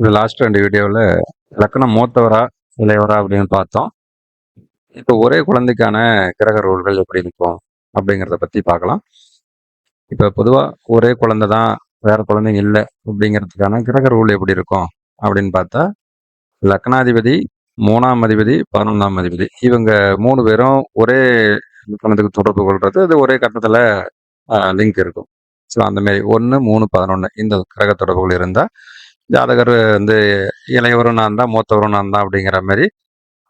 இது லாஸ்ட் ரெண்டு வீடியோவில் லக்கணம் மூத்தவரா இளையவரா அப்படின்னு பார்த்தோம். இப்போ ஒரே குழந்தைக்கான கிரக ரூல்கள் எப்படி இருக்கும் அப்படிங்கிறத பற்றி பார்க்கலாம். இப்போ பொதுவாக ஒரே குழந்தை தான் வேற குழந்தைங்க இல்லை அப்படிங்கிறதுக்கான கிரக ரூல் எப்படி இருக்கும் அப்படின்னு பார்த்தா லக்னாதிபதி மூணாம் அதிபதி பதினொன்றாம் அதிபதி. இவங்க மூணு பேரும் ஒரே லக்கணத்துக்கு தொடர்பு கொள்வது அது ஒரே கட்டத்தில் லிங்க் இருக்கும். ஸோ அந்த மாதிரி ஒன்று மூணு பதினொன்று இந்த கிரக தொடர்புகள் இருந்தால் ஜாதகர் வந்து இளையவரும் நான் தான் மூத்தவரும் நான் தான் அப்படிங்கிற மாதிரி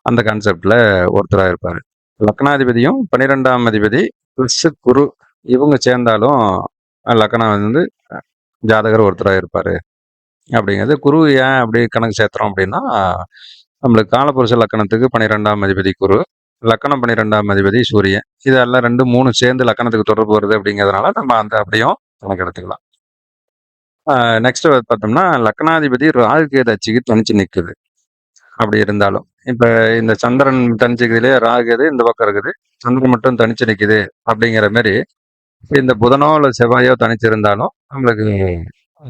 அந்த கான்செப்டில் ஒருத்தராக இருப்பார். லக்னாதிபதியும் பன்னிரெண்டாம் அதிபதி ப்ளஸ் குரு இவங்க சேர்ந்தாலும் லக்னம் வந்து ஜாதகர் ஒருத்தராக இருப்பார். அப்படிங்கிறது குரு ஏன் அப்படி கணக்கு சேர்த்துறோம் அப்படின்னா நம்மளுக்கு காலப்புருஷ லக்கணத்துக்கு பன்னிரெண்டாம் அதிபதி குரு லக்கணம் பன்னிரெண்டாம் அதிபதி சூரியன். இதெல்லாம் ரெண்டு மூணு சேர்ந்து லக்கணத்துக்கு தொடர்பு வருது அப்படிங்கிறதுனால நம்ம அந்த அப்படியும் கணக்கு எடுத்துக்கலாம் நெக்ஸ்ட் பார்த்தோம்னா லக்னாதிபதி ராகுகேது அச்சுக்கு தனிச்சு நிற்குது அப்படி இருந்தாலும் இப்போ இந்த சந்திரன் தனிச்சுக்குதுலே ராகு இந்த பக்கம் இருக்குது. சந்திரன் மட்டும் தனிச்சு நிற்குது அப்படிங்கிற மாதிரி இந்த புதனோ இல்லை செவ்வாயோ தனிச்சு இருந்தாலும் நம்மளுக்கு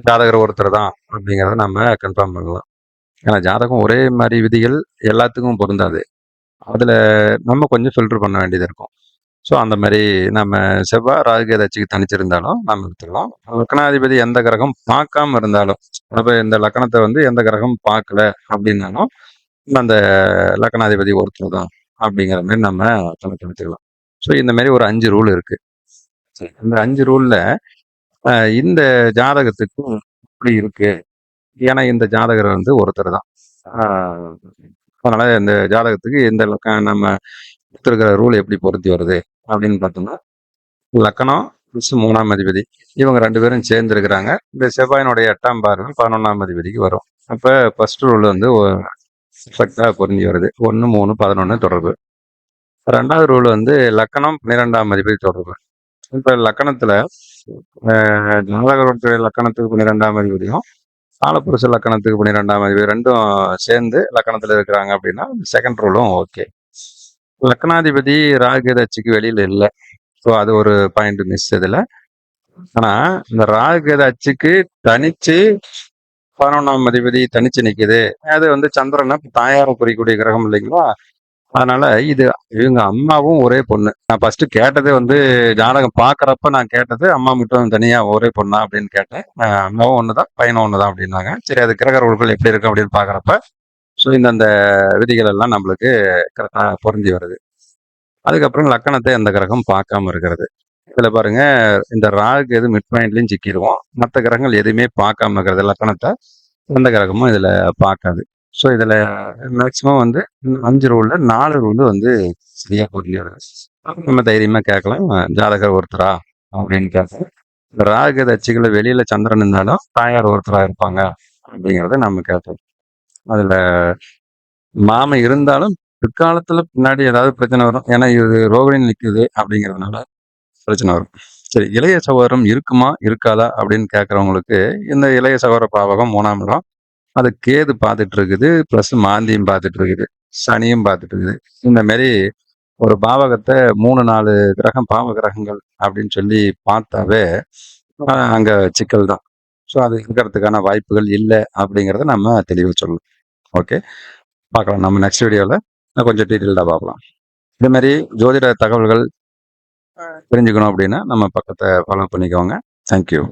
ஜாதகர் ஒருத்தர் தான் அப்படிங்கிறத நம்ம கன்ஃபார்ம் பண்ணலாம். ஏன்னா ஜாதகம் ஒரே மாதிரி விதிகள் எல்லாத்துக்கும் பொருந்தாது. அதில் நம்ம கொஞ்சம் ஃபில்டர் பண்ண வேண்டியது இருக்கும். ஸோ அந்த மாதிரி நம்ம செவ்வாய் ராகு ஏதாச்சும் தனிச்சிருந்தாலும் நம்ம எடுத்துக்கலாம். லக்னாதிபதி எந்த கிரகம் பார்க்காம இருந்தாலும் அப்போ இந்த லக்கணத்தை வந்து எந்த கிரகம் பார்க்கல அப்படின்னாலும் அந்த லக்னாதிபதி ஒருத்தர் தான் அப்படிங்கிற மாதிரி நம்ம கணக்கு எடுத்துக்கலாம். ஸோ இந்த மாதிரி ஒரு அஞ்சு ரூல் இருக்கு. இந்த அஞ்சு ரூல்ல இந்த ஜாதகத்துக்கும் இப்படி இருக்கு. ஏன்னா இந்த ஜாதகர் வந்து ஒருத்தர் தான். அதனால இந்த ஜாதகத்துக்கு இந்த நம்ம கொடுத்துருக்கிற ரூல் எப்படி பொருத்தி வருது? அப்படின்னு பார்த்தோம்னா லக்கணம் ப்ளஸ் மூணாம் அதிபதி. இவங்க ரெண்டு பேரும் சேர்ந்து இருக்கிறாங்க இந்த செவ்வாயினுடைய எட்டாம் பார்வை பதினொன்றாம் அதிபதிக்கு வரும். அப்போ ஃபர்ஸ்ட் ரூல் வந்து எஃபெக்டாக பொருந்தி வருது. ஒன்று மூணு பதினொன்று தொடர்பு. ரெண்டாவது ரூல் வந்து லக்கணம் பன்னிரெண்டாம் அதிபதி தொடர்பு. இப்போ லக்கணத்தில் ஜாதகருடைய லக்கணத்துக்கு பன்னிரெண்டாம் அதிபதியும் காலப்புருஷ லக்கணத்துக்கு பன்னிரெண்டாம் அதிபதி ரெண்டும் சேர்ந்து லக்கணத்தில் இருக்கிறாங்க அப்படின்னா செகண்ட் ரூலும் ஓகே லக்னாதிபதி ராகுகேதாச்சிக்கு வெளியில இல்லை. ஸோ அது ஒரு பாயிண்ட் மிஸ் இதுல. ஆனா இந்த ராகுகேத அச்சுக்கு தனிச்சு பதினொன்றாம் அதிபதி தனிச்சு நிக்குது. அது வந்து சந்திரனை தாயாரம் குறிக்கூடிய கிரகம் இல்லைங்களா? அதனால இது இவங்க அம்மாவும் ஒரே பொண்ணு. நான் ஃபர்ஸ்ட் கேட்டது வந்து ஜாதகம் பாக்குறப்ப நான் கேட்டது அம்மா மட்டும் தனியா ஒரே பொண்ணா அப்படின்னு கேட்டேன். அம்மாவும் ஒண்ணுதான் பையனும் ஒண்ணுதான் அப்படின்னாங்க. சரி அது கிரக எப்படி இருக்கு அப்படின்னு பாக்குறப்ப ஸோ இந்தந்த விதிகள் எல்லாம் நம்மளுக்கு கரெக்டாக பொருந்தி வருது. அதுக்கப்புறம் லக்கணத்தை எந்த கிரகம் பார்க்காம இருக்கிறது. இதில் பாருங்க இந்த ராகு எது மிட் பாயிண்ட்லையும் சிக்கிடுவோம் மற்ற கிரகங்கள் எதுவுமே பார்க்காம இருக்கிறது. லக்கணத்தை எந்த கிரகமும் இதில் பார்க்காது. ஸோ இதில் மேக்சிமம் வந்து அஞ்சு ரூலில் நாலு ரூல் வந்து சரியாக பொருந்தி வருது நம்ம தைரியமாக கேட்கலாம். ஜாதகர் ஒருத்தரா அப்படின்னு கேட்கலாம் ராகு அச்சுகளை வெளியில் சந்திரன் இருந்தாலும் தாயார் ஒருத்தராக இருப்பாங்க அப்படிங்கிறத நம்ம கேட்டோம் அதுல மாமை இருந்தாலும் பிற்காலத்துல பின்னாடி ஏதாவது பிரச்சனை வரும். ஏன்னா இது ரோகிணி நிற்குது அப்படிங்கிறதுனால பிரச்சனை வரும். சரி இளைய சகோதரம் இருக்குமா இருக்காதா அப்படின்னு கேட்கறவங்களுக்கு இந்த இளைய சகோதர பாவகம் மூணாம் இடம். அது கேது பார்த்துட்டு இருக்குது ப்ளஸ் மாந்தியும் பார்த்துட்டு இருக்குது சனியும் பார்த்துட்டு இருக்குது இந்த மாதிரி ஒரு பாவகத்தை மூணு நாலு கிரகம் பாவ கிரகங்கள் அப்படின்னு சொல்லி பார்த்தாவே அங்கே சிக்கல் தான். ஸோ அது இருக்கிறதுக்கான வாய்ப்புகள் இல்லை அப்படிங்கிறத நம்ம தெளிவாக சொல்லணும். ஓகே பார்க்கலாம். நம்ம நெக்ஸ்ட் வீடியோவில் கொஞ்சம் டீட்டெயில்டாக பார்க்கலாம். இதே மாதிரி ஜோதிட தகவல்கள் தெரிஞ்சுக்கணும் அப்படின்னா நம்ம பக்கத்தை ஃபாலோ பண்ணிக்கோங்க. தேங்க்யூ